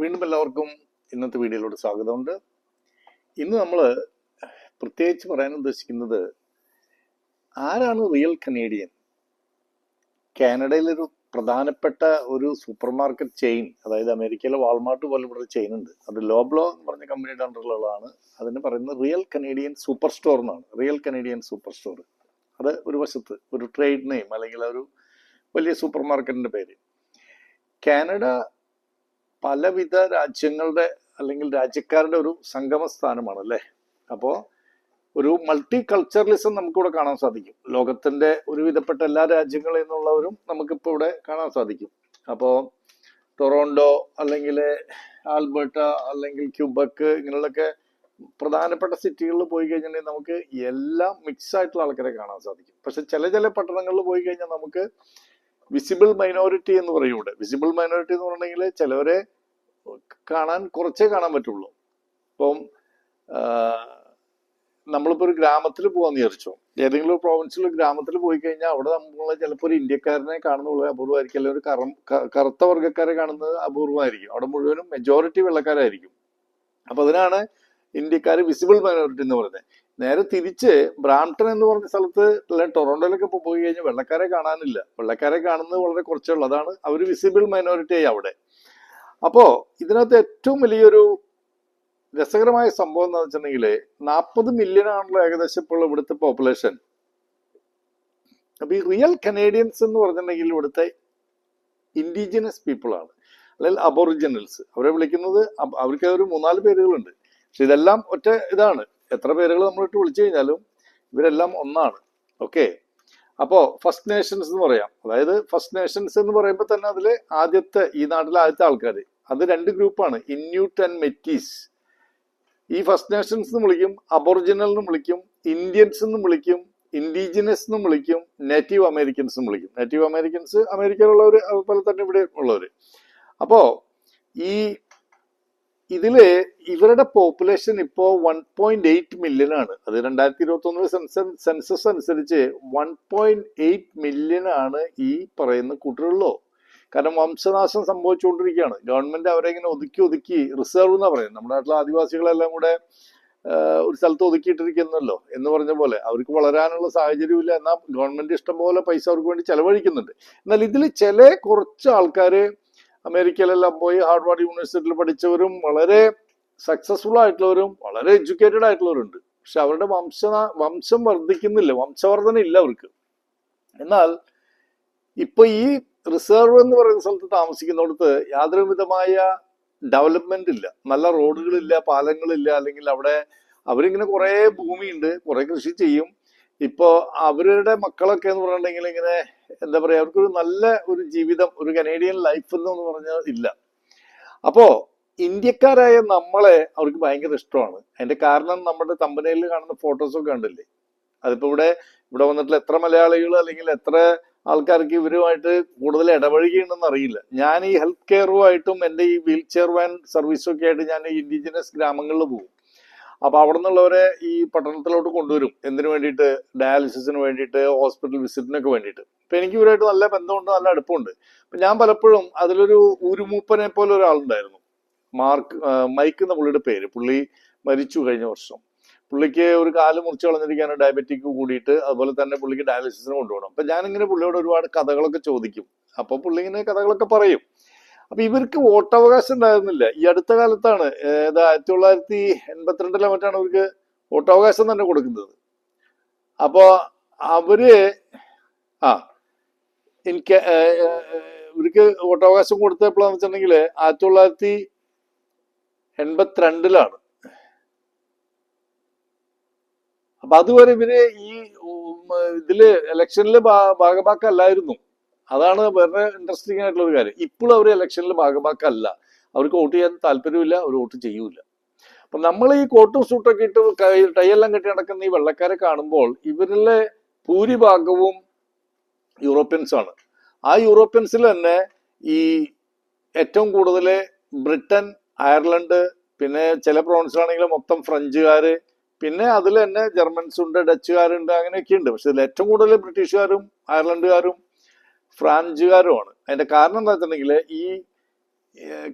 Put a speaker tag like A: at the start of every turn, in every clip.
A: വീണ്ടും എല്ലാവർക്കും ഇന്നത്തെ വീഡിയോയിലോട് സ്വാഗതമുണ്ട്. ഇന്ന് നമ്മൾ പ്രത്യേകിച്ച് പറയാൻ ഉദ്ദേശിക്കുന്നത് ആരാണ് റിയൽ കനേഡിയൻ കാനഡയിലൊരു പ്രധാനപ്പെട്ട ഒരു സൂപ്പർ മാർക്കറ്റ് ചെയിൻ അതായത് അമേരിക്കയിലെ വാൾമാർട്ട് പോലെ ഇവിടെ ചെയിൻ ഉണ്ട്. അത് ലോബ്ലോ എന്ന് പറഞ്ഞ കമ്പനിയുടെ അണ്ടറിലുള്ളതാണ് അതിന് പറയുന്നത് റിയൽ കനേഡിയൻ സൂപ്പർ സ്റ്റോർ എന്നാണ്. റിയൽ കനേഡിയൻ സൂപ്പർ സ്റ്റോർ അത് ഒരു വശത്ത് ഒരു ട്രേഡ് നെയിം അല്ലെങ്കിൽ ഒരു വലിയ സൂപ്പർ മാർക്കറ്റിന്റെ പേര്. കാനഡ പലവിധ രാജ്യങ്ങളുടെ അല്ലെങ്കിൽ രാജ്യക്കാരുടെ ഒരു സംഗമ സ്ഥാനമാണ് അല്ലേ അപ്പോൾ ഒരു മൾട്ടി കൾച്ചറലിസം നമുക്കിവിടെ കാണാൻ സാധിക്കും. ലോകത്തിന്റെ ഒരുവിധപ്പെട്ട എല്ലാ രാജ്യങ്ങളിൽ നിന്നുള്ളവരും നമുക്കിപ്പോൾ ഇവിടെ കാണാൻ സാധിക്കും. അപ്പോൾ ടൊറോണ്ടോ അല്ലെങ്കിൽ ആൽബർട്ട അല്ലെങ്കിൽ ക്യൂബക്ക് ഇങ്ങനെയുള്ളൊക്കെ പ്രധാനപ്പെട്ട സിറ്റികളിൽ പോയി കഴിഞ്ഞിട്ടുണ്ടെങ്കിൽ നമുക്ക് എല്ലാം മിക്സ് ആയിട്ടുള്ള ആൾക്കാരെ കാണാൻ സാധിക്കും. പക്ഷെ ചില ചില പട്ടണങ്ങളിൽ പോയി കഴിഞ്ഞാൽ നമുക്ക് വിസിബിൾ മൈനോറിറ്റി എന്ന് പറയും ഇവിടെ. വിസിബിൾ മൈനോറിറ്റി എന്ന് പറഞ്ഞെങ്കിൽ ചിലവരെ കാണാൻ കുറച്ചേ കാണാൻ പറ്റുള്ളൂ. ഇപ്പം നമ്മളിപ്പോൾ ഒരു ഗ്രാമത്തിൽ പോകാന്ന് വിചാരിച്ചോ. ഏതെങ്കിലും ഒരു പ്രോവിൻസിൽ ഗ്രാമത്തിൽ പോയി കഴിഞ്ഞാൽ അവിടെ നമ്മൾ ചിലപ്പോൾ ഒരു ഇന്ത്യക്കാരനെ കാണുന്നുള്ളൂ അപൂർവമായിരിക്കും അല്ലെങ്കിൽ ഒരു കറം കറുത്ത വർഗക്കാരെ കാണുന്നത് അപൂർവമായിരിക്കും അവിടെ മുഴുവനും മെജോറിറ്റി വെള്ളക്കാരായിരിക്കും. അപ്പൊ അതിനാണ് ഇന്ത്യക്കാർ വിസിബിൾ മൈനോറിറ്റി എന്ന് പറയുന്നത്. നേരെ തിരിച്ച് ബ്രാംപ്ടൺ എന്ന് പറഞ്ഞ സ്ഥലത്ത് അല്ലെങ്കിൽ ടൊറോണ്ടോയിലൊക്കെ ഇപ്പോൾ പോയി കഴിഞ്ഞാൽ വെള്ളക്കാരെ കാണാനില്ല. വെള്ളക്കാരെ കാണുന്നത് വളരെ കുറച്ചേ ഉള്ളൂ. അതാണ് അവർ വിസിബിൾ മൈനോറിറ്റി ആയി അവിടെ. അപ്പോൾ ഇതിനകത്ത് ഏറ്റവും വലിയൊരു രസകരമായ സംഭവം എന്ന് വെച്ചിട്ടുണ്ടെങ്കിൽ നാൽപ്പത് മില്യൺ ആണല്ലോ ഏകദേശം ഇപ്പോൾ ഇവിടുത്തെ പോപ്പുലേഷൻ അപ്പൊ ഈ റിയൽ കനേഡിയൻസ് എന്ന് പറഞ്ഞിട്ടുണ്ടെങ്കിൽ ഇവിടുത്തെ ഇൻഡിജിനസ് പീപ്പിൾ ആണ്. അല്ലെങ്കിൽ അബോറിജിനൽസ് അവരെ വിളിക്കുന്നത് അവർക്ക് ഒരു മൂന്നാൽ പേരുകളുണ്ട്. പക്ഷെ ഇതെല്ലാം ഒറ്റ ഇതാണ്. എത്ര പേരുകൾ നമ്മളിട്ട് വിളിച്ചു കഴിഞ്ഞാലും ഇവരെല്ലാം ഒന്നാണ്. ഓക്കെ അപ്പോൾ ഫസ്റ്റ് നേഷൻസ് എന്ന് പറയാം. അതായത് ഫസ്റ്റ് നേഷൻസ് എന്ന് പറയുമ്പോൾ തന്നെ അതിൽ ആദ്യത്തെ ഈ നാട്ടിലെ ആദ്യത്തെ ആൾക്കാർ അത് രണ്ട് ഗ്രൂപ്പാണ് ഇന്യൂട്ട് ആൻഡ് മെറ്റീസ് ഈ ഫസ്റ്റ് നേഷൻസ് എന്ന് വിളിക്കും അബോറിജിനൽ എന്ന് വിളിക്കും ഇന്ത്യൻസ് എന്ന് വിളിക്കും ഇൻഡിജിനസ് എന്ന് വിളിക്കും നേറ്റീവ് അമേരിക്കൻസ് എന്ന് വിളിക്കും. നേറ്റീവ് അമേരിക്കൻസ് അമേരിക്കയിലുള്ളവർ അതുപോലെ തന്നെ ഇവിടെ ഉള്ളവർ അപ്പോൾ ഈ ഇതിൽ ഇവരുടെ പോപ്പുലേഷൻ ഇപ്പോ വൺ പോയിന്റ് എയ്റ്റ് മില്യൺ ആണ്. അത് രണ്ടായിരത്തി ഇരുപത്തി ഒന്നിലെ സെൻസസ് അനുസരിച്ച് വൺ പോയിന്റ് എയ്റ്റ് മില്യൺ ആണ് ഈ പറയുന്ന കൂട്ടരുള്ളൂ കാരണം വംശനാശം സംഭവിച്ചുകൊണ്ടിരിക്കുകയാണ്. ഗവൺമെന്റ് അവരെ ഇങ്ങനെ ഒതുക്കി ഒതുക്കി റിസർവ് എന്നാ പറയുന്നത്. നമ്മുടെ നാട്ടിലെ ആദിവാസികളെല്ലാം കൂടെ ഒരു സ്ഥലത്ത് ഒതുക്കിയിട്ടിരിക്കുന്നല്ലോ എന്ന് പറഞ്ഞ പോലെ. അവർക്ക് വളരാനുള്ള സാഹചര്യമില്ല എന്നാൽ ഗവൺമെന്റ് ഇഷ്ടം പോലെ പൈസ അവർക്ക് വേണ്ടി ചെലവഴിക്കുന്നുണ്ട്. എന്നാൽ ഇതിൽ ചില കുറച്ച് ആൾക്കാര് അമേരിക്കയിലെല്ലാം പോയി ഹാർവാർഡ് യൂണിവേഴ്സിറ്റിയിൽ പഠിച്ചവരും വളരെ സക്സസ്ഫുൾ ആയിട്ടുള്ളവരും വളരെ എഡ്യൂക്കേറ്റഡ് ആയിട്ടുള്ളവരുണ്ട്. പക്ഷെ അവരുടെ വംശ വംശം വർദ്ധിക്കുന്നില്ല വംശവർധന ഇല്ല അവർക്ക്. എന്നാൽ ഇപ്പൊ ഈ റിസർവ് എന്ന് പറയുന്ന സ്ഥലത്ത് താമസിക്കുന്നിടത്ത് യാതൊരു വിധമായ ഡെവലപ്മെന്റ് ഇല്ല. നല്ല റോഡുകളില്ല പാലങ്ങളില്ല അല്ലെങ്കിൽ അവിടെ അവരിങ്ങനെ കുറെ ഭൂമിയുണ്ട് കുറെ കൃഷി ചെയ്യും. ഇപ്പോ അവരുടെ മക്കളൊക്കെ എന്ന് പറഞ്ഞിട്ടുണ്ടെങ്കിൽ ഇങ്ങനെ എന്താ പറയാ അവർക്കൊരു നല്ല ഒരു ജീവിതം ഒരു കനേഡിയൻ ലൈഫ് എന്ന് പറഞ്ഞാൽ ഇല്ല. അപ്പോ ഇന്ത്യക്കാരായ നമ്മളെ അവർക്ക് ഭയങ്കര ഇഷ്ടമാണ്. അതിന്റെ കാരണം നമ്മുടെ തമ്പനയിൽ കാണുന്ന ഫോട്ടോസൊക്കെ കണ്ടില്ലേ? അതിപ്പോ ഇവിടെ ഇവിടെ വന്നിട്ടുള്ള എത്ര മലയാളികൾ അല്ലെങ്കിൽ എത്ര ആൾക്കാർക്ക് ഇവരുമായിട്ട് കൂടുതൽ ഇടപഴകിയുണ്ടെന്ന് അറിയില്ല. ഞാൻ ഈ ഹെൽത്ത് കെയറുമായിട്ടും എന്റെ ഈ വീൽ ചെയർ വാൻ സർവീസും ഒക്കെ ആയിട്ട് ഞാൻ ഇൻഡിജിനസ് ഗ്രാമങ്ങളിൽ പോകും. അപ്പൊ അവിടെ നിന്നുള്ളവരെ ഈ പട്ടണത്തിലോട്ട് കൊണ്ടുവരും. എന്തിനു വേണ്ടിയിട്ട്? ഡയാലിസിസിന് വേണ്ടിയിട്ട് ഹോസ്പിറ്റൽ വിസിറ്റിനൊക്കെ വേണ്ടിയിട്ട്. അപ്പൊ എനിക്ക് ഇവരായിട്ട് നല്ല ബന്ധമുണ്ട് നല്ല അടുപ്പമുണ്ട്. അപ്പൊ ഞാൻ പലപ്പോഴും അതിലൊരു ഊരുമൂപ്പനെ പോലെ ഒരാളുണ്ടായിരുന്നു. മാർക്ക് മൈക്ക് എന്ന പുള്ളിയുടെ പേര്. പുള്ളി മരിച്ചു കഴിഞ്ഞ വർഷം. പുള്ളിക്ക് ഒരു കാൽ മുറിച്ച് കളഞ്ഞിരിക്കാനും ഡയബറ്റിക് കൂടിയിട്ട് അതുപോലെ തന്നെ പുള്ളിക്ക് ഡയാലിസിസിന് കൊണ്ടുപോകണം. അപ്പൊ ഞാനിങ്ങനെ പുള്ളിയോട് ഒരുപാട് കഥകളൊക്കെ ചോദിക്കും. അപ്പൊ പുള്ളി ഇങ്ങനെ കഥകളൊക്കെ പറയും. അപ്പൊ ഇവർക്ക് വോട്ടവകാശം ഉണ്ടായിരുന്നില്ല. ഈ അടുത്ത കാലത്താണ് ഏത് ആയിരത്തി തൊള്ളായിരത്തി എൺപത്തിരണ്ടിലെ മറ്റാണ് അവർക്ക് വോട്ടവകാശം തന്നെ കൊടുക്കുന്നത്. അപ്പോ അവർ ആ എനിക്ക് ഇവർക്ക് വോട്ടവകാശം കൊടുത്തപ്പോഴാന്ന് വെച്ചിട്ടുണ്ടെങ്കിൽ ആയിരത്തി തൊള്ളായിരത്തി എൺപത്തിരണ്ടിലാണ്. അപ്പൊ അതുവരെ ഇവർ ഈ ഇതിൽ ഇലക്ഷനിൽ ഭാഗമാക്കല്ലായിരുന്നു അതാണ് വേറെ ഇൻട്രസ്റ്റിംഗ് ആയിട്ടുള്ള ഒരു കാര്യം ഇപ്പോഴും അവർ ഇലക്ഷനിൽ ഭാഗമാക്കല്ല അവർക്ക് വോട്ട് ചെയ്യാൻ താല്പര്യമില്ല അവർ വോട്ട് ചെയ്യൂല. അപ്പൊ നമ്മൾ ഈ കോട്ടും സൂട്ടൊക്കെ ഇട്ട് ടൈയെല്ലാം കെട്ടി നടക്കുന്ന ഈ വെള്ളക്കാരെ കാണുമ്പോൾ ഇവരിലെ ഭൂരിഭാഗവും യൂറോപ്യൻസ് ആണ്. ആ യൂറോപ്യൻസിൽ തന്നെ ഈ ഏറ്റവും കൂടുതൽ ബ്രിട്ടൻ അയർലൻഡ് പിന്നെ ചില പ്രോൺസിലാണെങ്കിൽ മൊത്തം ഫ്രഞ്ചുകാര് പിന്നെ അതിൽ തന്നെ ജർമ്മൻസ് ഉണ്ട് ഡച്ചുകാരുണ്ട് അങ്ങനെയൊക്കെ ഉണ്ട് പക്ഷെ ഇതിൽ ഏറ്റവും കൂടുതൽ ബ്രിട്ടീഷുകാരും അയർലൻഡുകാരും ഫ്രാൻസുകാരുമാണ് അതിന്റെ കാരണം എന്താ വെച്ചിട്ടുണ്ടെങ്കിൽ ഈ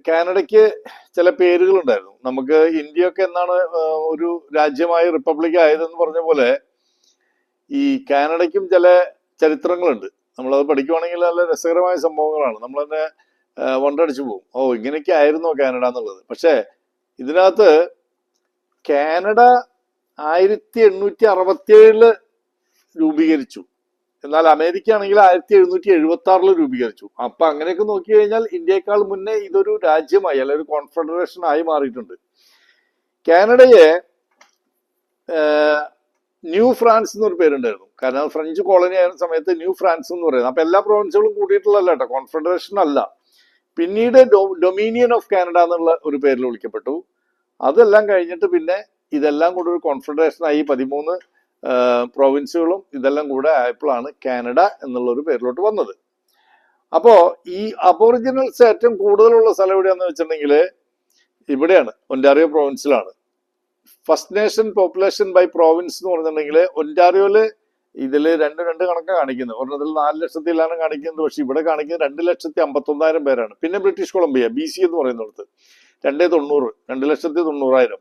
A: കാനഡയ്ക്ക് ചില പേരുകളുണ്ടായിരുന്നു. നമുക്ക് ഇന്ത്യയൊക്കെ എന്നാണ് ഒരു രാജ്യമായി റിപ്പബ്ലിക് ആയതെന്ന് പറഞ്ഞ പോലെ ഈ കാനഡയ്ക്കും ചില ചരിത്രങ്ങളുണ്ട്. നമ്മളത് പഠിക്കുവാണെങ്കിൽ നല്ല രസകരമായ സംഭവങ്ങളാണ്. നമ്മൾ തന്നെ വണ്ടടിച്ചു പോകും. ഓ ഇങ്ങനെയൊക്കെ ആയിരുന്നോ കാനഡ എന്നുള്ളത്? പക്ഷേ ഇതിനകത്ത് കാനഡ ആയിരത്തി എണ്ണൂറ്റി അറുപത്തി ഏഴിൽ രൂപീകരിച്ചു. എന്നാൽ അമേരിക്ക ആണെങ്കിൽ ആയിരത്തി എഴുന്നൂറ്റി എഴുപത്തി ആറിൽ രൂപീകരിച്ചു. അപ്പൊ അങ്ങനെയൊക്കെ നോക്കി കഴിഞ്ഞാൽ ഇന്ത്യയെക്കാൾ മുന്നേ ഇതൊരു രാജ്യമായി അല്ലെ ഒരു കോൺഫെഡറേഷൻ ആയി മാറിയിട്ടുണ്ട്. കാനഡയെ ന്യൂ ഫ്രാൻസ് എന്നൊരു പേരുണ്ടായിരുന്നു. കാരണം ഫ്രഞ്ച് കോളനി ആയിരുന്ന സമയത്ത് ന്യൂ ഫ്രാൻസ് എന്ന് പറയുന്നത്. അപ്പൊ എല്ലാ പ്രൊവിൻസുകളും കൂടിയിട്ടുള്ളതല്ല കേട്ടോ കോൺഫെഡറേഷൻ അല്ല. പിന്നീട് ഡൊമീനിയൻ ഓഫ് കാനഡ എന്നുള്ള ഒരു പേരിൽ വിളിക്കപ്പെട്ടു. അതെല്ലാം കഴിഞ്ഞിട്ട് പിന്നെ ഇതെല്ലാം കൂടി ഒരു കോൺഫെഡറേഷൻ ആയി പതിമൂന്ന് പ്രൊവിൻസുകളും ഇതെല്ലാം കൂടെ ആയപ്പോഴാണ് കാനഡ എന്നുള്ള ഒരു പേരിലോട്ട് വന്നത്. അപ്പോ ഈ അബോറിജിനൽസ് ഏറ്റവും കൂടുതലുള്ള സ്ഥലം എവിടെയാന്ന് വെച്ചിട്ടുണ്ടെങ്കിൽ ഇവിടെയാണ് Ontario പ്രൊവിൻസിലാണ് first nation population by province എന്ന് പറഞ്ഞിട്ടുണ്ടെങ്കിൽ ഒന്റാറിയോയിൽ ഇതിൽ രണ്ട് രണ്ട് കണക്കാണ് കാണിക്കുന്നത്. ഒരെണ്ണത്തിൽ നാല് ലക്ഷത്തിലാണ് കാണിക്കുന്നത് പക്ഷേ ഇവിടെ കാണിക്കുന്നത് രണ്ട് ലക്ഷത്തി അമ്പത്തൊന്നായിരം പേരാണ്. പിന്നെ ബ്രിട്ടീഷ് കൊളംബിയ ബി സി എന്ന് പറയുന്നിടത്ത്. രണ്ടേ തൊണ്ണൂറ് രണ്ട് ലക്ഷത്തി തൊണ്ണൂറായിരം.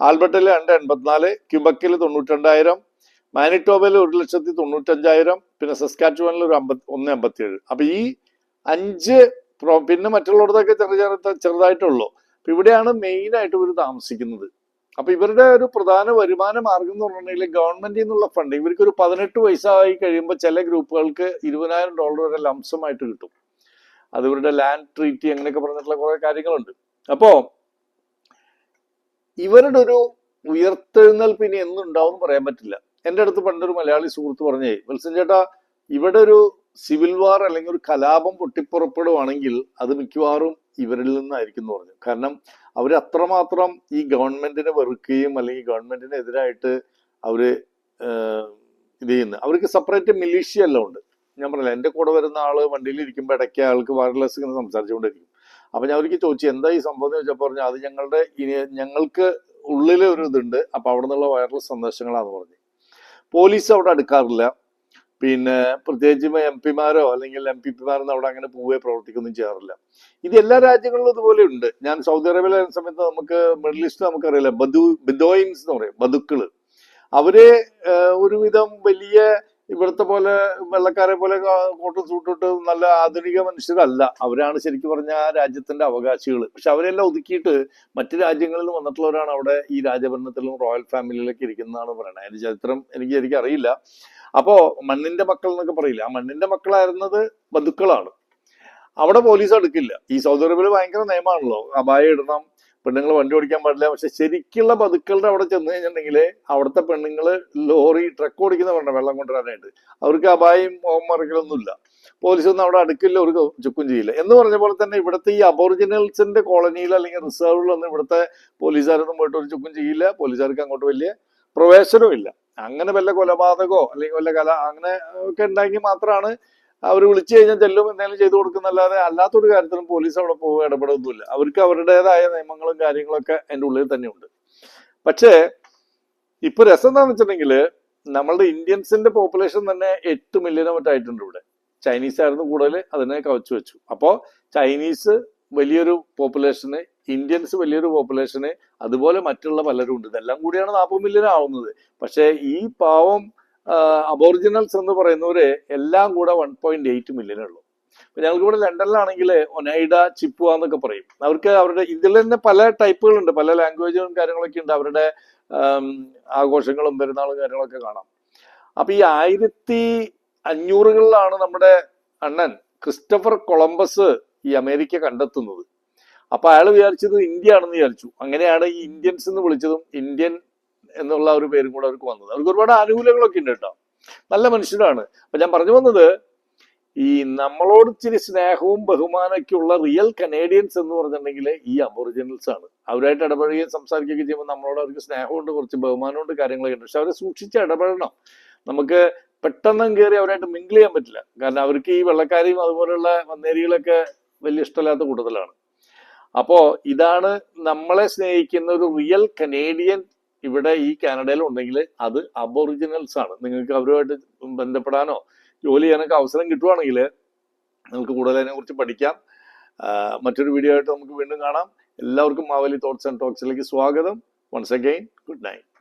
A: ആൽബർട്ടിൽ രണ്ട് എൺപത്തിനാല് ക്യുബക്കിൽ തൊണ്ണൂറ്റി തൊണ്ണൂറ്റിരണ്ടായിരം മാനിറ്റോബയിൽ ഒരു ലക്ഷത്തി തൊണ്ണൂറ്റഞ്ചായിരം പിന്നെ സസ്കാറ്റുവാനിൽ ഒരു അമ്പത്തി ഒന്ന് അമ്പത്തിയേഴ്. അപ്പൊ ഈ അഞ്ച് പിന്നെ മറ്റുള്ളവരുടെ ചെറിയ ചെറുത ചെറുതായിട്ടുള്ളൂ. അപ്പൊ ഇവിടെയാണ് മെയിൻ ആയിട്ട് ഇവർ താമസിക്കുന്നത്. അപ്പൊ ഇവരുടെ ഒരു പ്രധാന വരുമാന മാർഗം എന്ന് പറഞ്ഞിട്ടുണ്ടെങ്കിൽ ഗവൺമെന്റിൽ നിന്നുള്ള ഫണ്ട്. ഇവർക്ക് ഒരു പതിനെട്ട് വയസ്സായി കഴിയുമ്പോൾ ചില ഗ്രൂപ്പുകൾക്ക് ഇരുപതിനായിരം ഡോളർ വരെ ലംസമായിട്ട് കിട്ടും. അത് ഇവരുടെ ലാൻഡ് ട്രീറ്റി അങ്ങനെയൊക്കെ പറഞ്ഞിട്ടുള്ള കുറെ കാര്യങ്ങളുണ്ട്. അപ്പോ ഇവരുടെ ഒരു ഉയർത്തെഴുന്നേൽപ്പ് ഇനി എന്നുണ്ടാവും പറയാൻ പറ്റില്ല. എന്റെ അടുത്ത് പണ്ടൊരു മലയാളി സുഹൃത്ത് പറഞ്ഞേ വിൽസൺ ചേട്ടാ ഇവിടെ ഒരു സിവിൽ വാർ അല്ലെങ്കിൽ ഒരു കലാപം പൊട്ടിപ്പുറപ്പെടുവാണെങ്കിൽ അത് മിക്കവാറും ഇവരിൽ നിന്നായിരിക്കും എന്ന് പറഞ്ഞു. കാരണം അവർ അത്രമാത്രം ഈ ഗവൺമെന്റിനെ വെറുക്കുകയും അല്ലെങ്കിൽ ഗവൺമെന്റിനെതിരായിട്ട് അവർ ഇത് ചെയ്യുന്നത് അവർക്ക് സെപ്പറേറ്റ് മിലീഷ്യ എല്ലാം ഉണ്ട്. ഞാൻ പറഞ്ഞില്ല എന്റെ കൂടെ വരുന്ന ആൾ വണ്ടിയിൽ ഇരിക്കുമ്പോൾ ഇടയ്ക്ക് ആൾക്ക് വയർലെസ് ഇങ്ങനെ സംസാരിച്ചുകൊണ്ടിരിക്കും. അപ്പൊ ഞാൻ അവർക്ക് ചോദിച്ചു എന്താ ഈ സംഭവം? എന്ന് ചോദിച്ചപ്പോൾ പറഞ്ഞു അത് ഞങ്ങളുടെ ഞങ്ങൾക്ക് ഉള്ളിലൊരു ഒരു ഇതുണ്ട്. അപ്പൊ അവിടെ നിന്നുള്ള വയർലെസ് സന്ദേശങ്ങളാന്ന് പറഞ്ഞു. പോലീസ് അവിടെ അടുക്കാറില്ല. പിന്നെ പ്രത്യേകിച്ച് എം പിമാരോ അല്ലെങ്കിൽ എം പി പിമാരൊന്നും അവിടെ അങ്ങനെ പോവേ പ്രവർത്തിക്കൊന്നും ചെയ്യാറില്ല. ഇത് എല്ലാ രാജ്യങ്ങളിലും ഇതുപോലെ ഉണ്ട്. ഞാൻ സൗദി അറേബ്യയിലെ സമയത്ത് നമുക്ക് മിഡിൽ ഈസ്റ്റ് നമുക്കറിയില്ല. ബദു ബിദോയിൻസ് എന്ന് പറയും ബദുക്കൾ. അവർ ഒരുവിധം വലിയ ഇവിടുത്തെ പോലെ വെള്ളക്കാരെ പോലെ കോട്ടും സൂട്ടിട്ട് നല്ല ആധുനിക മനുഷ്യരല്ല. അവരാണ് ശരിക്കും പറഞ്ഞ ആ രാജ്യത്തിന്റെ അവകാശികൾ പക്ഷെ അവരെല്ലാം ഒതുക്കിയിട്ട് മറ്റു രാജ്യങ്ങളിൽ വന്നിട്ടുള്ളവരാണ് അവിടെ ഈ രാജഭരണത്തിലും റോയൽ ഫാമിലിയിലൊക്കെ ഇരിക്കുന്നതാണ് പറയുന്നത് അതിന്റെ ചരിത്രം എനിക്ക് ശരിക്കും അറിയില്ല. അപ്പോ മണ്ണിന്റെ മക്കൾ എന്നൊക്കെ പറയില്ല ആ മണ്ണിന്റെ മക്കളായിരുന്നത് ബന്ധുക്കളാണ്. അവിടെ പോലീസ് അടുക്കില്ല. ഈ സൗദി അറേബ്യയിൽ ഭയങ്കര നിയമമാണല്ലോ. അബായ ഇടണം പെണ്ണുങ്ങൾ വണ്ടി ഓടിക്കാൻ പാടില്ല. പക്ഷെ ശരിക്കുള്ള ബതുക്കളുടെ അവിടെ ചെന്ന് കഴിഞ്ഞിട്ടുണ്ടെങ്കിൽ അവിടുത്തെ പെണ്ണുങ്ങൾ ലോറി ട്രക്ക് ഓടിക്കുന്ന പറഞ്ഞ വെള്ളം കൊണ്ടുവരാനായിട്ട്. അവർക്ക് അപായം ഓമറിക്കലൊന്നുമില്ല പോലീസ് ഒന്നും അവിടെ അടുക്കില്ല ഒരു ചുക്കും ചെയ്യില്ല. എന്ന് പറഞ്ഞ പോലെ തന്നെ ഇവിടുത്തെ ഈ അബോറിജിനൽസിന്റെ കോളനിയിൽ അല്ലെങ്കിൽ റിസർവിലൊന്നും ഇവിടുത്തെ പോലീസുകാരൊന്നും പോയിട്ട് ഒരു ചുക്കും ചെയ്യില്ല. പോലീസുകാർക്ക് അങ്ങോട്ട് വലിയ പ്രവേശനവും ഇല്ല. അങ്ങനെ വല്ല കൊലപാതകമോ അല്ലെങ്കിൽ വല്ല കല അങ്ങനെ ഒക്കെ ഉണ്ടെങ്കിൽ മാത്രമാണ് അവർ വിളിച്ചു കഴിഞ്ഞാൽ ചെല്ലും എന്തെങ്കിലും ചെയ്തു കൊടുക്കുന്നല്ലാതെ അല്ലാത്തൊരു കാര്യത്തിലും പോലീസ് അവിടെ പോകുക ഇടപെടുന്നില്ല. അവർക്ക് അവരുടേതായ നിയമങ്ങളും കാര്യങ്ങളൊക്കെ അതിന്റെ ഉള്ളിൽ തന്നെയുണ്ട്. പക്ഷേ ഇപ്പൊ രസം എന്താണെന്ന് വെച്ചിട്ടുണ്ടെങ്കിൽ നമ്മളുടെ ഇന്ത്യൻസിന്റെ പോപ്പുലേഷൻ തന്നെ എട്ട് മില്യനോ മറ്റായിട്ടുണ്ട് ഇവിടെ. ചൈനീസ് ആയിരുന്നു കൂടുതൽ അതിനെ കവച്ചു വെച്ചു. അപ്പോൾ ചൈനീസ് വലിയൊരു പോപ്പുലേഷന് ഇന്ത്യൻസ് വലിയൊരു പോപ്പുലേഷന് അതുപോലെ മറ്റുള്ള പലരും ഉണ്ട്. ഇതെല്ലാം കൂടിയാണ് നാൽപ്പത് മില്യൺ ആവുന്നത്. പക്ഷേ ഈ പാവം അബോറിജിനൽസ് എന്ന് പറയുന്നവര് എല്ലാം കൂടെ വൺ പോയിന്റ് എയ്റ്റ് മില്യനേ ഉള്ളൂ. ഇപ്പൊ ഞങ്ങൾക്ക് ഇവിടെ ലണ്ടനിലാണെങ്കിൽ ഒനൈഡ ചിപ്പുവ എന്നൊക്കെ പറയും. അവർക്ക് അവരുടെ ഇതിൽ തന്നെ പല ടൈപ്പുകളുണ്ട് പല ലാംഗ്വേജുകളും കാര്യങ്ങളൊക്കെ ഉണ്ട്. അവരുടെ ആഘോഷങ്ങളും പെരുന്നാളും കാര്യങ്ങളൊക്കെ കാണാം. അപ്പൊ ഈ ആയിരത്തി അഞ്ഞൂറുകളിലാണ് നമ്മുടെ അണ്ണൻ ക്രിസ്റ്റഫർ കൊളംബസ് ഈ അമേരിക്ക കണ്ടെത്തുന്നത്. അപ്പൊ അയാൾ വിചാരിച്ചത് ഇന്ത്യ ആണെന്ന് വിചാരിച്ചു. അങ്ങനെയാണ് ഈ ഇന്ത്യൻസ് എന്ന് വിളിച്ചതും ഇന്ത്യൻ എന്നുള്ള ഒരു പേരും കൂടെ അവർക്ക് വന്നത്. അവർക്ക് ഒരുപാട് ആനുകൂല്യങ്ങളൊക്കെ ഉണ്ട് കേട്ടോ. നല്ല മനുഷ്യരാണ്. അപ്പൊ ഞാൻ പറഞ്ഞു വന്നത് ഈ നമ്മളോട് ഇച്ചിരി സ്നേഹവും ബഹുമാനമൊക്കെ ഉള്ള റിയൽ കനേഡിയൻസ് എന്ന് പറഞ്ഞിട്ടുണ്ടെങ്കിൽ ഈ അബോറിജിനൽസ് ആണ്. അവരായിട്ട് ഇടപഴകുകയും സംസാരിക്കുകയൊക്കെ ചെയ്യുമ്പോൾ നമ്മളോട് അവർക്ക് സ്നേഹമുണ്ട് കുറച്ച് ബഹുമാനമുണ്ട് കാര്യങ്ങളൊക്കെ ഉണ്ട്. പക്ഷെ അവരെ സൂക്ഷിച്ച് ഇടപെടണം നമുക്ക് പെട്ടെന്ന് കയറി അവരായിട്ട് മിങ്കിൾ ചെയ്യാൻ പറ്റില്ല. കാരണം അവർക്ക് ഈ വെള്ളക്കാരെയും അതുപോലെയുള്ള വന്നേരികളൊക്കെ വലിയ ഇഷ്ടമില്ലാത്ത കൂട്ടത്തിലാണ്. അപ്പോ ഇതാണ് നമ്മളെ സ്നേഹിക്കുന്ന ഒരു റിയൽ കനേഡിയൻ ഇവിടെ ഈ കാനഡയിൽ ഉണ്ടെങ്കിൽ അത് അബോറിജിനൽസ് ആണ്. നിങ്ങൾക്ക് അവരുമായിട്ട് ബന്ധപ്പെടാനോ ജോലി ചെയ്യാനൊക്കെ അവസരം കിട്ടുവാണെങ്കിൽ നിങ്ങൾക്ക് കൂടുതൽ അതിനെ കുറിച്ച് പഠിക്കാം. മറ്റൊരു വീഡിയോ ആയിട്ട് നമുക്ക് വീണ്ടും കാണാം. എല്ലാവർക്കും മാവലി തോട്ട്സ് ആൻഡ് ടോക്സിലേക്ക് സ്വാഗതം. Once again good night